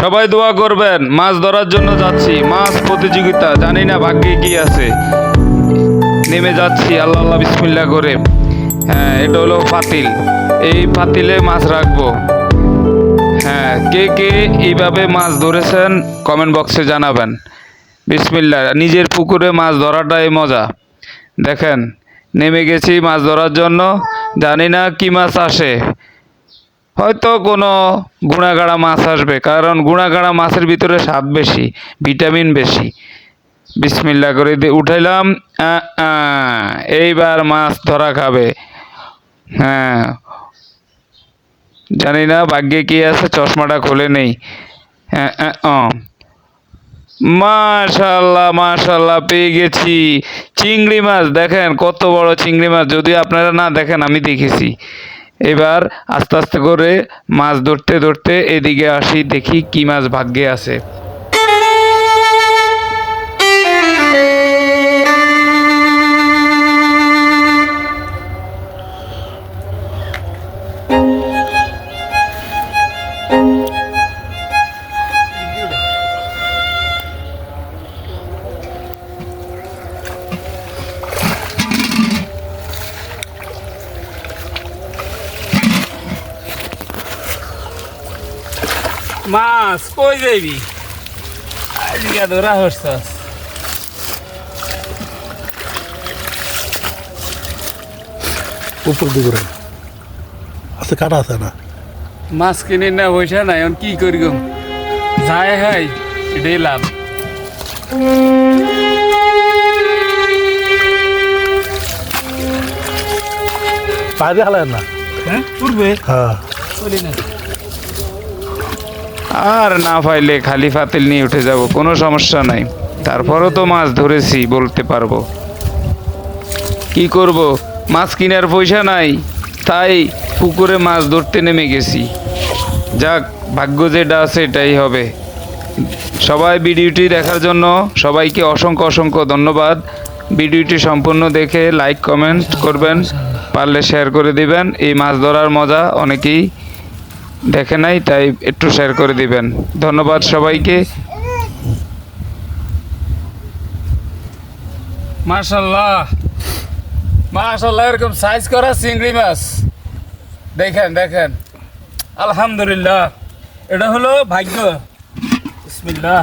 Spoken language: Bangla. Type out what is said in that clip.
সবাই দোয়া করবেন, মাছ ধরার জন্য যাচ্ছি, মাছ প্রতিযোগিতা, জানি না ভাগ্যে কি আছে। নেমে যাচ্ছি, আল্লাহ আল্লাহ বিসমিল্লা করে। হ্যাঁ এটা হলো পাতিল এই পাতিলে মাছ রাখব। হ্যাঁ কে কে এইভাবে মাছ ধরেছেন কমেন্ট বক্সে জানাবেন। বিসমিল্লা নিজের পুকুরে মাছ ধরাটাই মজা। দেখেন, নেমে গেছি মাছ ধরার জন্য। জানি না কি মাছ আসে। হয়তো কোনো গুণাগাড়া মাছ আসবে, কারণ গুণাগাড়া মাছের ভিতরে স্বাদ বেশি, ভিটামিন বেশি। বিসমিল্লা করে দিয়ে উঠাইলাম এইবার মাছ ধরা খাবে। হ্যাঁ। জানি না, ভাগ্যে কি আছে, চশমাটা খুলে নেই। মাশাল্লাহ মাশাল্লাহ, পেয়ে গেছি। চিংড়ি মাছ, দেখেন কত বড় চিংড়ি মাছ, যদি আপনারা না দেখেন, আমি দেখেছি। এবার আস্তে আস্তে করে মাছ ধরতে ধরতে এদিকে আসি দেখি কি মাছ ভাগ্যে আছে। মাছ কই যাইবি? আজকে ধরা হচ্ছস উপর দিকে আছে কাটা আছে না? মাছ কিনে না পয়সা নাই এখন কি করি গো যাই হাই এটাই লাভ। বাইরে হালেন না? হ্যাঁ হ্যাঁ। আর না পাইলে খালি ফাতিল নিয়ে উঠে যাব, কোনো সমস্যা নাই। তারপরও তো মাছ ধরেছি, বলতে পারব। কি করব? মাছ কেনার পয়সা নাই, তাই পুকুরে মাছ ধরতে নেমে গেছি। যাক, ভাগ্য যেটা আছে এটাই হবে। সবাই ভিডিওটি দেখার জন্য সবাইকে অসংখ্য অসংখ্য ধন্যবাদ। ভিডিওটি সম্পূর্ণ দেখে লাইক কমেন্ট করবেন, পারলে শেয়ার করে দিবেন। এই মাছ ধরার মজা অনেকেই দেখে নাই, তাই একটু শেয়ার করে দিবেন। ধন্যবাদ সবাইকে। মার্শাল্লাহ মার্শাল্লাহ এরকম সাইজ করা চিংড়ি মাছ। দেখেন দেখেন। আলহামদুলিল্লাহ। এটা হলো ভাগ্য। বিসমিল্লাহ।